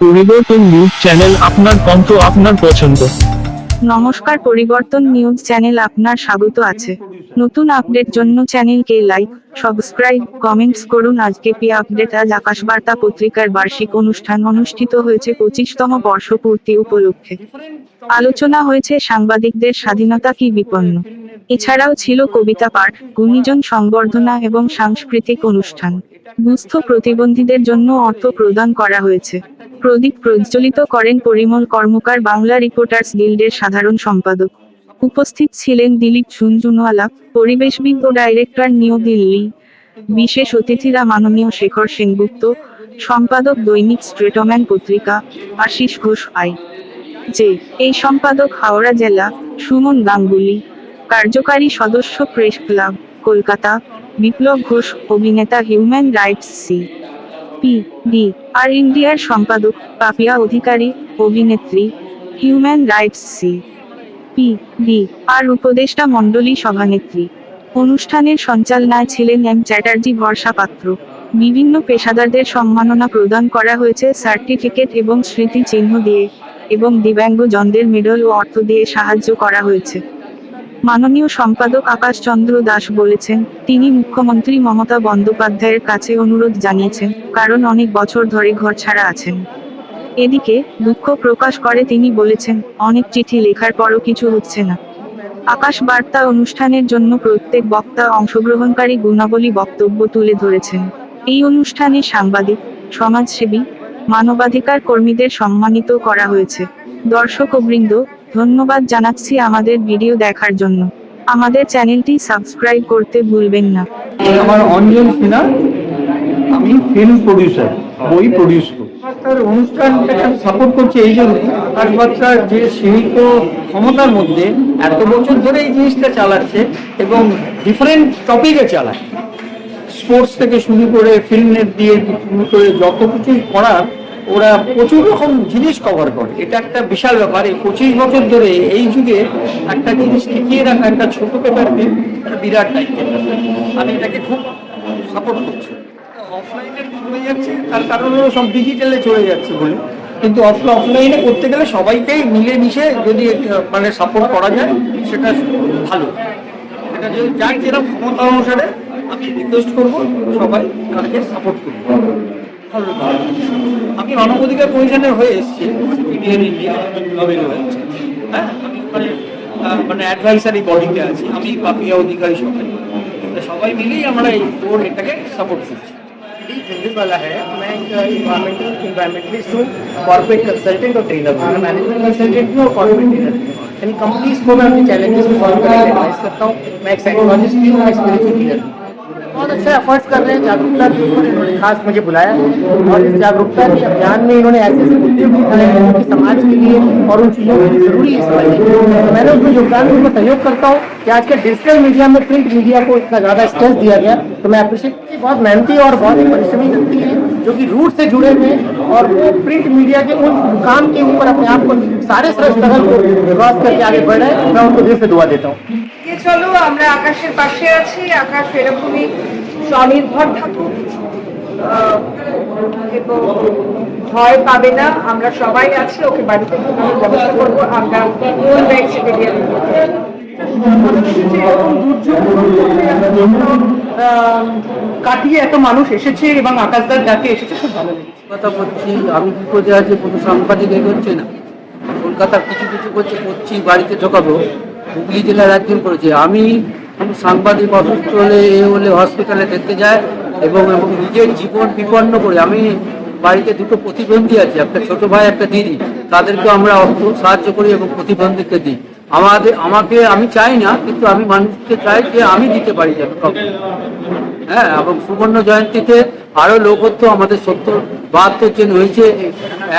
পরিবর্তন news channel আপনার কণ্ঠ আপনার পছন্দ। নমস্কার, পরিবর্তন নিউজ চ্যানেল আপনার স্বাগত আছে। নতুন আপডেট জন্য চ্যানেলকে লাইক, সাবস্ক্রাইব, কমেন্টস করুন। আজকে পি আপডেট, আজ আকাশবার্তা পত্রিকার বার্ষিক অনুষ্ঠান অনুষ্ঠিত হয়েছে পঁচিশতম বর্ষপূর্তি উপলক্ষে। আলোচনা হয়েছে সাংবাদিকদের স্বাধীনতা কি বিপন্ন। এছাড়াও ছিল কবিতা পাঠ, গুণীজন সংবর্ধনা এবং সাংস্কৃতিক অনুষ্ঠান। দুস্থ প্রতিবন্ধীদের জন্য অর্থ প্রদান করা হয়েছে। প্রদীপ প্রজ্বলিত করেন পরিমল কর্মকার, বাংলা রিপোর্টার্স গিল্ডের সাধারণ সম্পাদক। উপস্থিত ছিলেন দিলীপ ঝুনঝুনওয়ালা, পরিবেশবিদ ও ডাইরেক্টর নিউ দিল্লি। বিশেষ অতিথিরা মাননীয় শেখর সেনগুপ্ত, সম্পাদক দৈনিক স্ট্রেটম্যান পত্রিকা, আশিস ঘোষ আই। যে এই সম্পাদক হাওড়া জেলা, সুমন গাঙ্গুলি। কার্যকারী সদস্য প্রেস ক্লাব। কলকাতা, বিপ্লব ঘোষ, অভিনেতা human rights C. P. D. R ইন্ডিয়ার সম্পাদক, পাপিয়া অধিকারী, অভিনেত্রী, human rights C. P. D. R উপদেষ্টা মণ্ডলী সভানেত্রী। অনুষ্ঠানের সঞ্চালনায় ছিলেন এম. চ্যাটার্জি ভরসা পাত্র বিভিন্ন পেশাদারদের সম্মাননা প্রদান করা হয়েছে সার্টিফিকেট এবং স্মৃতি চিহ্ন দিয়ে এবং দিব্যাঙ্গজনদের মেডল ও অর্থ দিয়ে সাহায্য করা হয়েছে। মাননীয় সম্পাদক আকাশ চন্দ্র দাস বলেছেন, তিনি মুখ্যমন্ত্রী মমতা বন্দ্যোপাধ্যায়ের কাছে অনুরোধ জানিয়েছেন, কারণ অনেক বছর ধরে ঘর ছাড়া আছেন। এদিকে, দুঃখ প্রকাশ করে তিনি বলেছেন, অনেক চিঠি লেখার পরও কিছু হচ্ছে না। আকাশ বার্তা অনুষ্ঠানের জন্য প্রত্যেক বক্তা অংশগ্রহণকারী গুণাবলী বক্তব্য তুলে ধরেছেন। এই অনুষ্ঠানে সাংবাদিক, সমাজসেবী, মানবাধিকার কর্মীদের সম্মানিত করা হয়েছে। দর্শক দর্শকবৃন্দ ধন্যবাদ জানাচ্ছি আমাদের ভিডিও দেখার জন্য। আমাদের চ্যানেলটি সাবস্ক্রাইব করতে ভুলবেন না। আমার অঞ্জন সিনহা আমি ফিল্ম প্রডিউসার বই প্রডিউস করি তার অনুষ্ঠানটাকে আমি সাপোর্ট করছি এই জন্য। আকাশবার্তার যে সীমিত ক্ষমতার মধ্যে এত বছর ধরে এই জিনিসটা চালাচ্ছে এবং ডিফারেন্ট টপিকে চালায় স্পোর্টস থেকে শুরু করে ফিল্মের দিয়ে শুরু করে যত কিছুই করার ওরা প্রচুর রকম জিনিস কভার করে। এটা একটা বিশাল ব্যাপার। এই পঁচিশ বছর ধরে এই যুগে একটা জিনিস টিকিয়ে রাখা, একটা ছোট পেপারকে একটা বিরাট ব্যাপার। আমি এটাকে খুব সাপোর্ট করছি। অফলাইনে চলে যাচ্ছে, তার কারণ হলো সব ডিজিটালে চলে যাচ্ছে বলে। কিন্তু অফলাইনে করতে গেলে সবাইকেই মিলে মিশে যদি মানে সাপোর্ট করা যায়, সেটা ভালো। এটা যদি যার যেরকম ক্ষমতা অনুসারে, আমি রিকোয়েস্ট করব সবাই তাদেরকে সাপোর্ট করব। আমি মানবাধিকার কমিশনের হয়ে এসেছি ইন্ডিয়ান ইন্ডিয়া লবিং হয়েছে হ্যাঁ আমি ওখানে আহ, মানে অ্যাডভাইসারি বডিতে আছি আমি পাপিয়া অধিকারী সবাই তা সবাই মিলেই আমরা এই বোর্ড এটাকে সাপোর্ট করছি चेंजेस वाला है मैं एक इन्वायरमेंटल इन्वायरमेंटलिस्ट हूँ कॉर्पोरेट कंसल्टेंट और ट्रेनर हूँ मैं मैनेजमेंट कंसल्टेंट भी हूँ और कॉर्पोरेट ट्रेनर भी हूँ यानी कंपनीज को मैं अपने चैलेंजेस को सॉल्व करने की एडवाइस करता हूँ मैं एक साइकोलॉजिस्ट भी हूँ मैं स्पिरिचुअल लीडर भी हूँ। बहुत अच्छा एफर्ट्स कर रहे हैं, जागरूकता के ऊपर इन्होंने खास मुझे बुलाया और इस जागरूकता के अभियान में इन्होंने ऐसे ऐसे मुद्दे उठाए हैं जो कि समाज के लिए और उन चीज़ों के लिए ज़रूरी है। तो मैंने उसमें योगदान में सहयोग करता हूँ कि आज के डिजिटल मीडिया में प्रिंट मीडिया को इतना ज़्यादा स्ट्रेस दिया गया। तो मैं अप्रिशिएट की बहुत मेहनती और बहुत ही परिश्रमी व्यक्ति है जो कि रूट से जुड़े हुए और प्रिंट मीडिया के उन काम के ऊपर अपने आप को सारे स्ट्रगल को क्रॉस करके आगे बढ़ रहे हैं। मैं उनको दिल से दुआ देता हूँ। চলো, আমরা আকাশের পাশে আছি, আকাশ এরকমই স্বনির্ভর থাকুক। এবং ভয় পাবে না, আমরা সবাই আছি, ওকে বাড়িতে ব্যবস্থা করব, আমরা কাটিয়ে এত মানুষ এসেছে এবং আকাশদার এসেছে খুব ভালো কোনো সাংবাদিক এগোচ্ছে না? কলকাতার কিছু কিছু করছে, করছি, বাড়িতে ঢোকাবো। হুগলি জেলার একজন করেছে। আমি সাংবাদিক অসুস্থ হলে এ হলে হসপিটালে দেখতে যায় এবং এবং নিজের জীবন বিপন্ন করে। আমি বাড়িতে দুটো প্রতিবন্ধী আছে, একটা ছোট ভাই, একটা দিদি। তাদেরকে আমরা অর্থ সাহায্য করি এবং প্রতিবন্ধীকে দিই। আমাদের, আমাকে আমি চাই না, কিন্তু আমি মানুষকে চাই যে আমি দিতে পারি যেন হ্যাঁ এবং সুবর্ণ জয়ন্তীতে আরও লোক হতো আমাদের সত্তর, বাহাত্তর জন হয়েছে,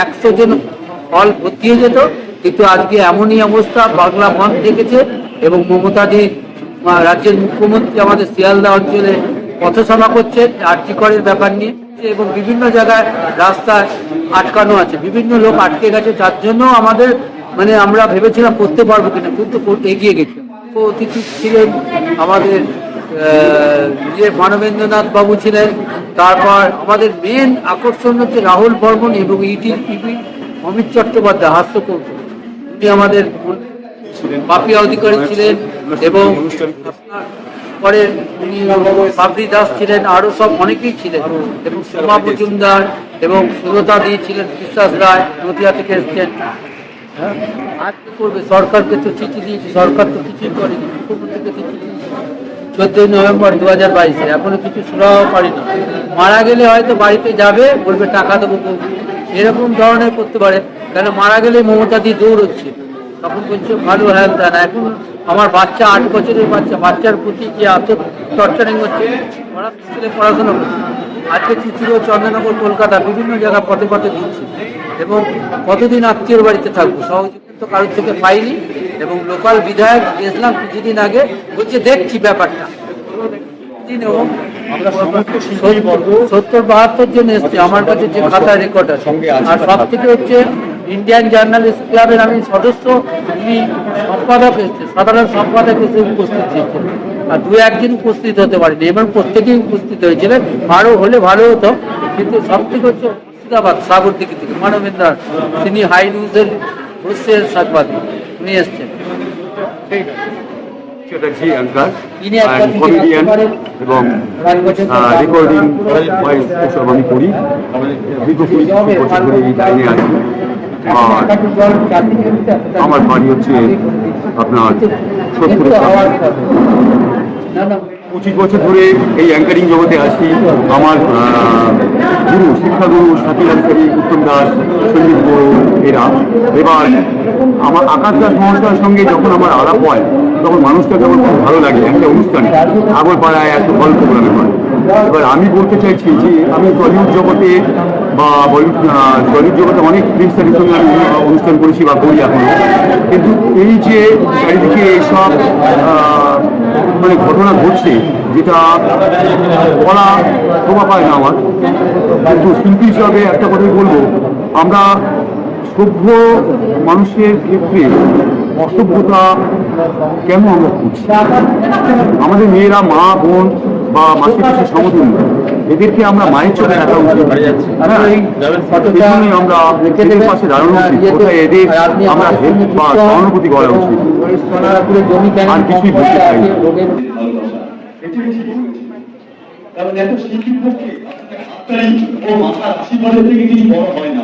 একশো জন ফল ভর্তি হয়ে যেত কিন্তু আজকে এমনই অবস্থা বাংলা মন দেখেছে এবং মমতাদি আহ, রাজ্যের মুখ্যমন্ত্রী আমাদের শিয়ালদা অঞ্চলে পথসভা করছে আর্থিকরের ব্যাপার নিয়ে এবং বিভিন্ন জায়গায় রাস্তায় আটকানো আছে। বিভিন্ন লোক আটকে গেছে তার জন্য আমাদের মানে আমরা ভেবেছিলাম করতে পারব কিনা কিন্তু এগিয়ে গেছে। অতিথি ছিলেন আমাদের যে মানবেন্দ্রনাথ বাবু ছিলেন তারপর আমাদের মেন আকর্ষণ হচ্ছে রাহুল বর্মন এবং ইটি টিভি অমিত চট্টোপাধ্যায় হাস্যকৌতুক উনি আমাদের পাপিয়া অধিকারী ছিলেন এবং পরে উনি বাবরি দাস ছিলেন, আরও সব অনেকেই ছিলেন এবং সোমা মজুমদার এবং সুরতা দিয়েছিলেন বিশ্বাস রায়, নদিয়া থেকে এসছেন। আর কি করবে? সরকারকে তো চিঠি দিয়েছে, সরকার তো কিছুই করেনি। মুখ্যমন্ত্রীকে চিঠি দিয়েছে। চোদ্দই নভেম্বর দু হাজার বাইশে। এখনও কিছু শোনাও পারি না মারা গেলে হয়তো বাড়িতে যাবে, বলবে টাকা দেবো। এরকম ধরনের করতে পারে, কেন মারা গেলে মমতা দিয়ে দৌড়চ্ছে। তখন বলছে, ভালো হেলথ দেন এখন আমার বাচ্চা, আট বছরের বাচ্চা, বাচ্চার প্রতি যে আত্ম টর্চারিং হচ্ছে, ওরা স্কুলে পড়াশোনা করছে। আজকে চিচিরো চন্দ্রনগর, কলকাতা, বিভিন্ন জায়গা পথে পথে ঘুরছে। এবং কতদিন আত্মীয়র বাড়িতে থাকব? সহযোগিতা তো কারোর থেকে পাইনি। এবং লোকাল বিধায়ক গেছিলাম কিছুদিন আগে, বলছে, দেখছি ব্যাপারটা। দিন এবং আমরা সমস্ত সত্তর বাহাত্তর জন এসছে। আমার কাছে যে খাতা রেকর্ড আছে। আর সব থেকে হচ্ছে ইন্ডিয়ান জার্নালিস্ট ক্লাবের আমি সদস্য উনি সম্পাদক এসছে। সাধারণ সম্পাদক এসে উপস্থিত ছিলেন। আর দু একদিন উপস্থিত হতে পারেনি এবং প্রত্যেকেই উপস্থিত হয়েছিলেন। আরও হলে ভালো হতো কিন্তু সব থেকে হচ্ছে মুর্শিদাবাদ সাগর দিকে থেকে। মানবেন্দ্র তিনি হাই নিউজের বসছেন সাংবাদিক উনি এসছেন। চ্যাটার্জি অ্যাঙ্কার কমেডিয়ান এবং রেকর্ডিং এসব আমি করি দীর্ঘ কুড়ি বছর ধরে এই লাইনে আছি। আর আমার বাড়ি হচ্ছে আপনার সত্তর পঁচিশ বছর ধরে এই অ্যাঙ্কারিং জগতে আছি। আমার গুরু শিক্ষাগুরু সাথী আনসারি উত্তম দাস সঞ্জীব বড়ো এরা। এবার আমার আকাশ দাস মহাশয়ের সঙ্গে যখন আমার আলাপ হয়, তখন মানুষটাকে আমার খুব ভালো লাগে, একটা অনুষ্ঠানে। আগরপাড়ায় এত ভালো প্রোগ্রামে হয় এবার আমি বলতে চাইছি যে, আমি টলিউড জগতে বা বলিউড টলিউড জগতে অনেক ফিল্ম সঙ্গে আমি অনুষ্ঠান করেছি বা করি এখনও। কিন্তু এই যে চারিদিকে এইসব মানে ঘটনা ঘটছে, যেটা বলা শোভা পায় না আমার। কিন্তু শিল্পী হিসাবে একটা কথাই বলব, আমরা সভ্য মানুষের ক্ষেত্রে অসভ্যতা কেন আমরা করছি আমাদের মেয়েরা মা বোন বা মাসির কাছে সমতুল্য। এদেরকে আমরা মায়ের চোখে দেখা উচিত। হ্যাঁ, আমরা এদের পাশে দাঁড়ানো উচিত। কোথায় এদের আমরা হেল্প বা সহানুভূতি করা উচিত। আর কিছুই বলতে চাই কারণ এত শিল্পীর পক্ষে ও মাথার আশীর্বাদের থেকে কিছু বড় হয় না।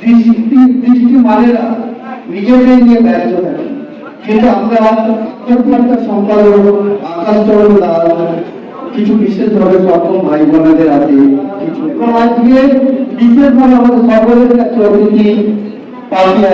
দৃষ্টি দৃষ্টি মানেরা নিজেদের নিয়ে ব্যস্ত থাকি। কিন্তু আমরা একটা সম্পাদক আকাশ চরণ দাস কিছু বিশেষভাবে সক্ষম ভাই বোনেদের আছে কিছু আজকে বিশেষভাবে আমাদের সকলের কাছে অতিথি পাঠিয়ে